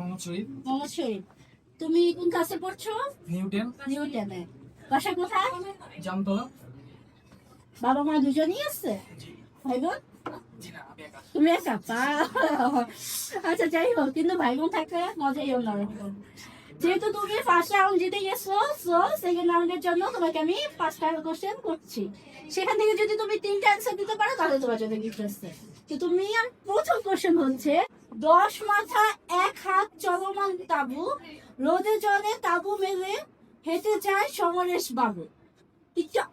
মোহাম্মদ শহীদ। মোহাম্মদ শরীফ তুমি কোন ক্লাসে পড়ছো? নিউটেন। নিউটনে। বাসা কোথায়? জামতলা। বাবা মা দুজনই আছে? ভাই বোন তুমি একা? আচ্ছা যাই হোক কিন্তু ভাই বোন থাকলে মজাই অন্যরকম। যেহেতু তুমি ফার্স্ট রাউন্ড জিতে গেছো সো সেকেন্ড রাউন্ডের জন্য তোমাকে আমি পাঁচটা কোশ্চেন করছি। সেখান থেকে যদি তুমি তিনটা অ্যান্সার দিতে পারো তাহলে তোমার জন্য গিফট আসছে তো তুমি আর প্রথম কোশ্চেন হচ্ছে দশ মাথা, এক হাত চলমান তাবু। রোদে জলে তাবু মেলে হেঁটে যায় সমরেশ বাবু।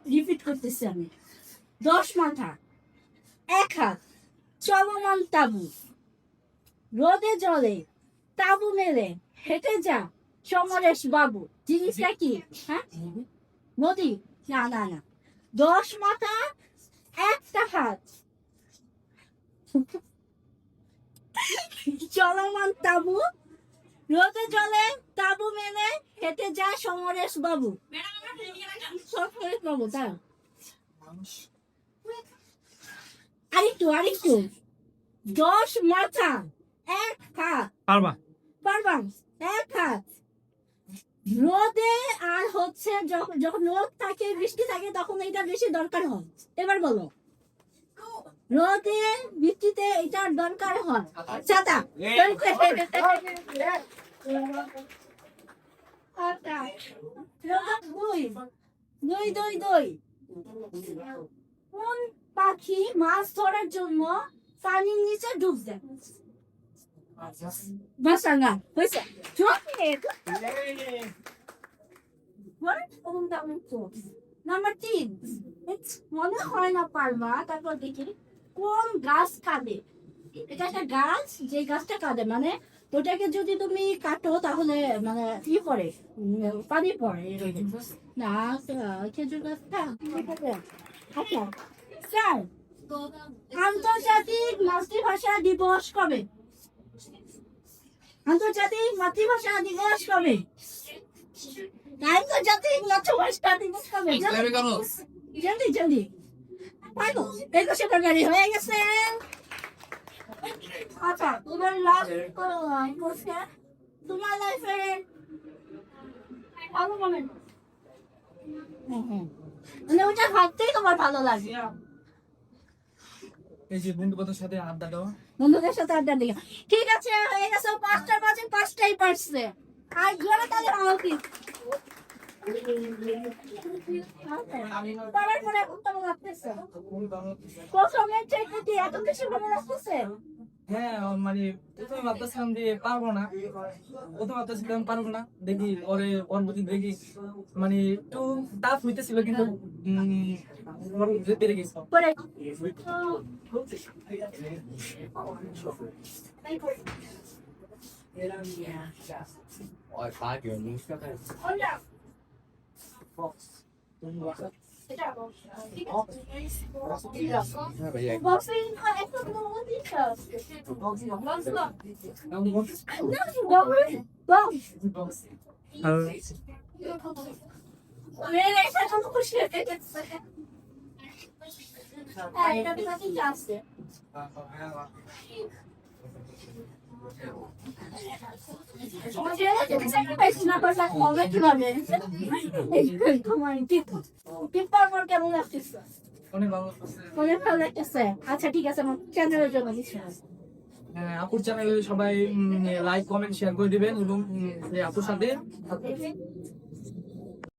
রিপিট করতেছি আমি। দশ মাথা, এক হাত চলমান তাবু। রোদে জলে তাবু মেলে হেঁটে যা সমরেশ বাবু। জিনিসটা কি? হ্যাঁ? নদী? না না না। দশ মাথা, একটা হাত চলমান তাবু। রোদে জলে তাবু মেলে হেঁটে যায় সমরেশ বাবু। সমরেশ বাবু মানুষ আরেকটু আরেকটু। দশ মাথা এক হাত। পারবা। পারবাম এক হাত। রোদে আর হচ্ছে যখন যখন রোদ থাকে বৃষ্টি থাকে তখন এটা বেশি দরকার হয়। এবার বলো। রোদে বৃষ্টিতে এটার দরকার হয়। ছাতা। দুই দুই দুই কোন পাখি মাছ ধরার জন্য পানির নিচে ডুব দেয়? হয়েছে? নাম্বার তিন। মনে হয় না পারবা তারপর দেখি। কোন গাছ কাঁদে এটা একটা গাছ যে গাছটা কাঁদে মানে ওটাকে যদি তুমি কাটো তাহলে মানে ই পড়ে পানি পড়ে না খেজুর গাছটা? আচ্ছা স্যার আন্তর্জাতিক মাতৃভাষা দিবস কবে? আন্তর্জাতিক মাতৃভাষা দিবস কবে? আন্তর্জাতিক মাতৃভাষা দিবস কবে? জলদি জলদি একুশে হয়ে গেছে। আচ্ছা এবার লাস্ট কোশ্চেন তোমার লাইফে ভালো মোমেন্ট মানে ওটা ভাবতেই তোমার ভালো লাগে। এই যে বন্ধুবান্ধবের সাথে আড্ডা বন্ধুদের সাথে আড্ডা দিও। ঠিক আছে হয়ে গেছে পাঁচটার বাজে পাঁচটাই পারছে আর ঘরে তাহলে আমাকে হ্যাঁ মানে প্রথমে ভাবতেছিলাম পারব না প্রথমে ভাবতেছিলাম পারব না, দেখি ওরে ওর প্রতি দেখি মানে একটু টাফ হইতেছিল কিন্তু পেরে গেছি. ওটা এটা ঠিক আছে Hayır, tabii ki dan কেমন ভালো লাগতেছে। আচ্ছা ঠিক আছে সবাই লাইক কমেন্ট শেয়ার করে দিবেন এবং আপুর সাথে